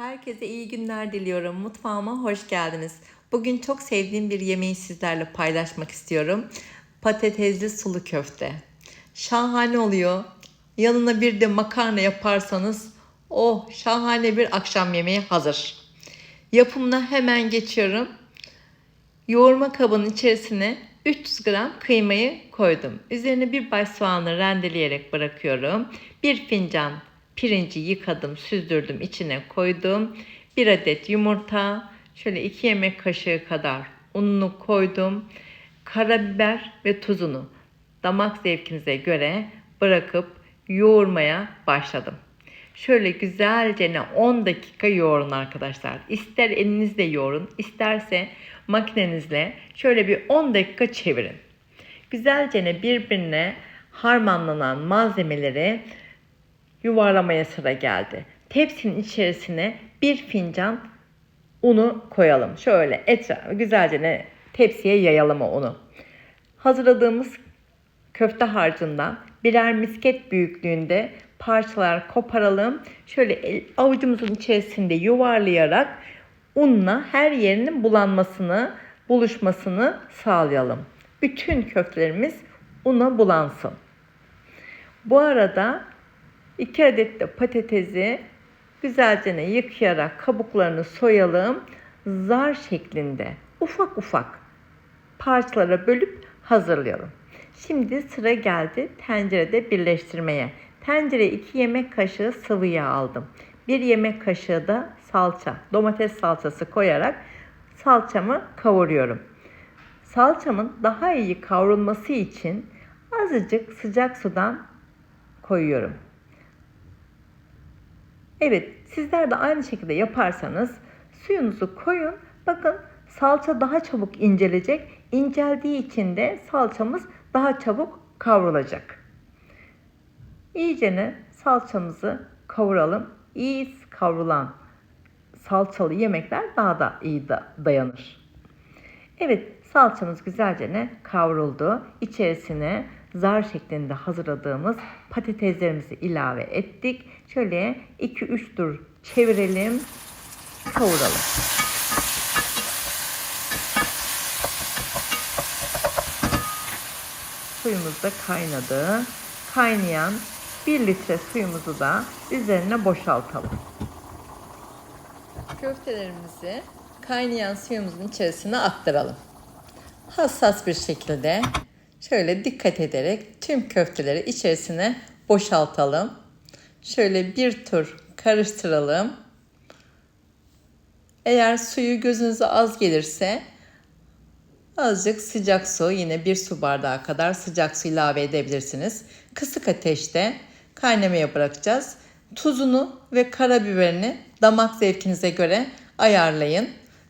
Herkese iyi günler diliyorum. Mutfağıma hoş geldiniz. Bugün çok sevdiğim bir yemeği sizlerle paylaşmak istiyorum. Patatesli sulu köfte. Şahane oluyor. Yanına bir de makarna yaparsanız oh şahane bir akşam yemeği hazır. Yapımına hemen geçiyorum. Yoğurma kabının içerisine 300 gram kıymayı koydum. Üzerine bir baş soğanı rendeleyerek bırakıyorum. Bir fincan pirinci yıkadım, süzdürdüm, içine koydum. Bir adet yumurta, şöyle 2 yemek kaşığı kadar ununu koydum. Karabiber ve tuzunu damak zevkinize göre bırakıp yoğurmaya başladım. Şöyle güzelce ne 10 dakika yoğurun arkadaşlar. İster elinizle yoğurun, isterse makinenizle şöyle bir 10 dakika çevirin. Güzelce ne birbirine harmanlanan malzemeleri yuvarlamaya sıra geldi. Tepsinin içerisine bir fincan unu koyalım. Şöyle etrafı güzelce ne tepsiye yayalım o unu. Hazırladığımız köfte harcından birer misket büyüklüğünde parçalar koparalım. Şöyle avucumuzun içerisinde yuvarlayarak unla her yerinin bulanmasını, buluşmasını sağlayalım. Bütün köftelerimiz una bulansın. Bu arada 2 adet de patatesi güzelce yıkayarak kabuklarını soyalım. Zar şeklinde ufak ufak parçalara bölüp hazırlayalım. Şimdi sıra geldi tencerede birleştirmeye. Tencereye 2 yemek kaşığı sıvı yağ aldım. 1 yemek kaşığı da salça, domates salçası koyarak salçamı kavuruyorum. Salçamın daha iyi kavrulması için azıcık sıcak sudan koyuyorum. Evet, sizler de aynı şekilde yaparsanız suyunuzu koyun. Bakın salça daha çabuk incelecek. İnceldiği için de salçamız daha çabuk kavrulacak. İyicene salçamızı kavuralım. İyi kavrulan salçalı yemekler daha da iyi da dayanır. Evet salçamız güzelce ne kavruldu. İçerisine zar şeklinde hazırladığımız patateslerimizi ilave ettik. Şöyle 2-3 tur çevirelim. Kavuralım. Suyumuz da kaynadı. Kaynayan 1 litre suyumuzu da üzerine boşaltalım. Köftelerimizi kaynayan suyumuzun içerisine aktaralım. Hassas bir şekilde şöyle dikkat ederek tüm köfteleri içerisine boşaltalım. Şöyle bir tur karıştıralım. Eğer suyu gözünüze az gelirse azıcık sıcak su yine bir su bardağı kadar sıcak su ilave edebilirsiniz. Kısık ateşte kaynamaya bırakacağız. Tuzunu ve karabiberini damak zevkinize göre ayarlayın.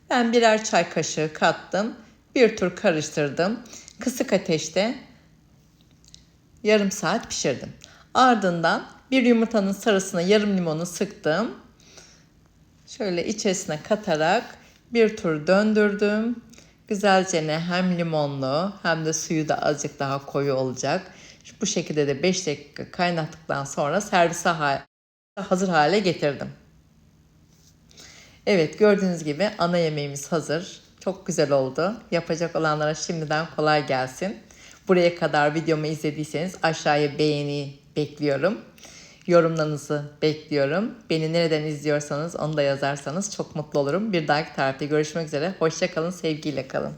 Ben birer çay kaşığı kattım. Bir tur karıştırdım. Kısık ateşte yarım saat pişirdim. Ardından bir yumurtanın sarısına yarım limonu sıktım. Şöyle içerisine katarak bir tur döndürdüm. Güzelce ne hem limonlu hem de suyu da azıcık daha koyu olacak. Bu şekilde de 5 dakika kaynattıktan sonra servise ha- hazır hale getirdim. Evet gördüğünüz gibi ana yemeğimiz hazır. Çok güzel oldu. Yapacak olanlara şimdiden kolay gelsin. Buraya kadar videomu izlediyseniz aşağıya beğeni bekliyorum. Yorumlarınızı bekliyorum. Beni nereden izliyorsanız onu da yazarsanız çok mutlu olurum. Bir dahaki tarifte görüşmek üzere. Hoşçakalın, sevgiyle kalın.